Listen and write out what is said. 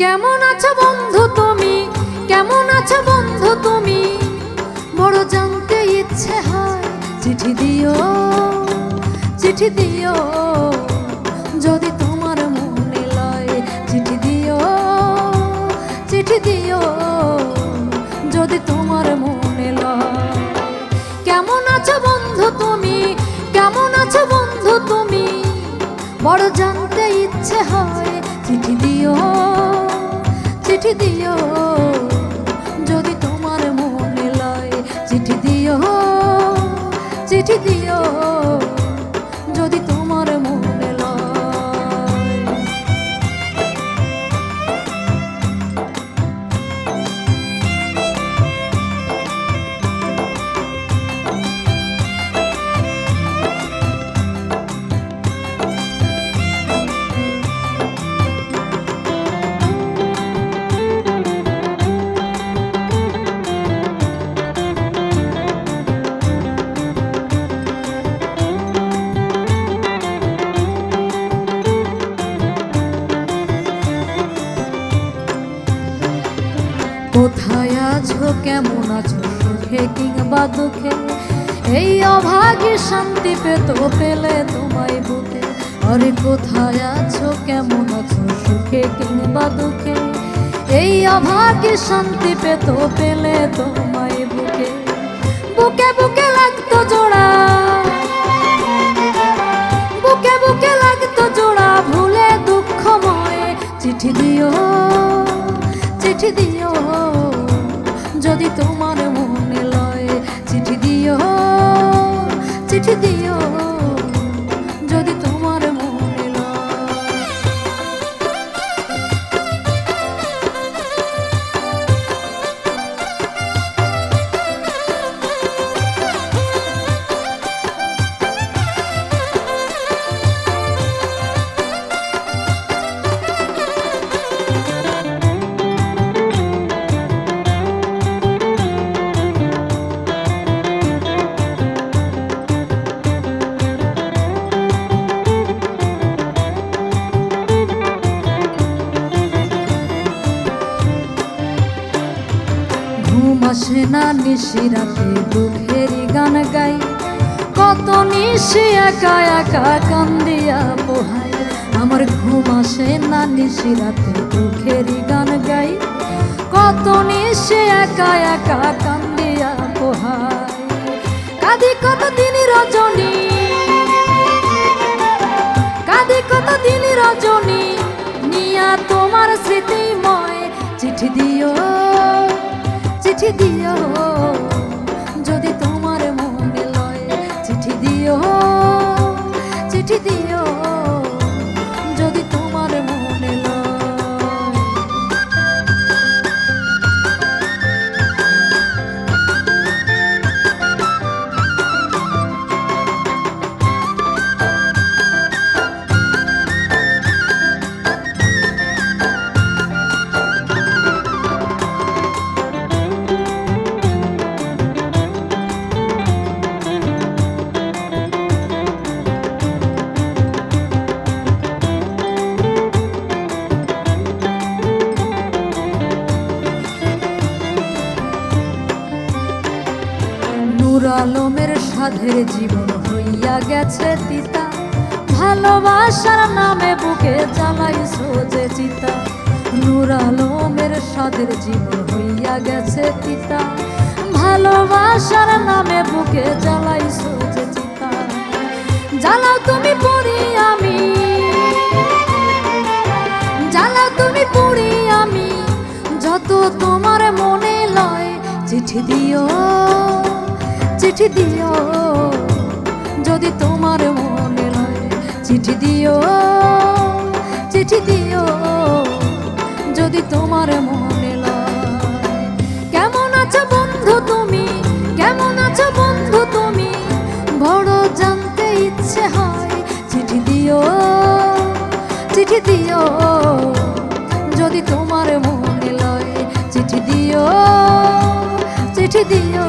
কেমন আছো বন্ধু তুমি? কেমন আছো বন্ধু তুমি? বড় জানতে ইচ্ছে হয়, চিঠি দিও চিঠি দিও। যদি তোমার মনে লয়, চিঠি দিও চিঠি দিও। যদি তোমার মনে লয়, কেমন আছো বন্ধু তুমি? কেমন আছো বন্ধু তুমি? বড় জানতে ইচ্ছে হয়, চিঠি দিও। চিঠি দিও। যদি তোমার মনে লয় চিঠি দিও। চিঠি দিও। কোথায় আছো? কেমন আছো? সুখে কিংবা দুঃখে? এই অভাগী শান্তি পেত পেলে তোমায় বুকে। আরে কোথায় আছো? কেমন আছো? সুখে কিংবা দুঃখে? এই অভাগী শান্তি পেত পেলে তোমায় বুকে। বুকে বুকে লাগতো আসে না নিশি রাতে দুঃখেরই গান গাই। কত নিশি একা একা কান্দিয়া পোহাই আমার ঘুম আসে না নিশি রাতে দুঃখেরই গান গাই। কত নিশি একা একা কান্দিয়া পোহাই কাঁদি কত দিন রজনী। কাঁদি কত দিন রজনী। নিয়া তোমার স্মৃতিময় চিঠি দিও চিঠি দিও আলমের সাধের জীবন হইয়া গেছে তিতা। ভালোবাসার নামে বুকে জ্বালাই সোজে চিতা। নূর আলমের সাধের জীবন হইয়া গেছে তিতা। ভালোবাসার নামে বুকে জ্বালাই সোজে চিতা। জ্বালাও তুমি পড়ি আমি। জ্বালাও তুমি পড়ি আমি। যত তোমার মনে লয়, চিঠি দিও। চিঠি দিও। যদি তোমার মনে লয় চিঠি দিও চিঠি দিও। যদি তোমার মনে লয়, কেমন আছো বন্ধু তুমি? কেমন আছো বন্ধু তুমি? বড় জানতে ইচ্ছে হয় চিঠি দিও চিঠি দিও। যদি তোমার মনে লয়, চিঠি দিও চিঠি দিও।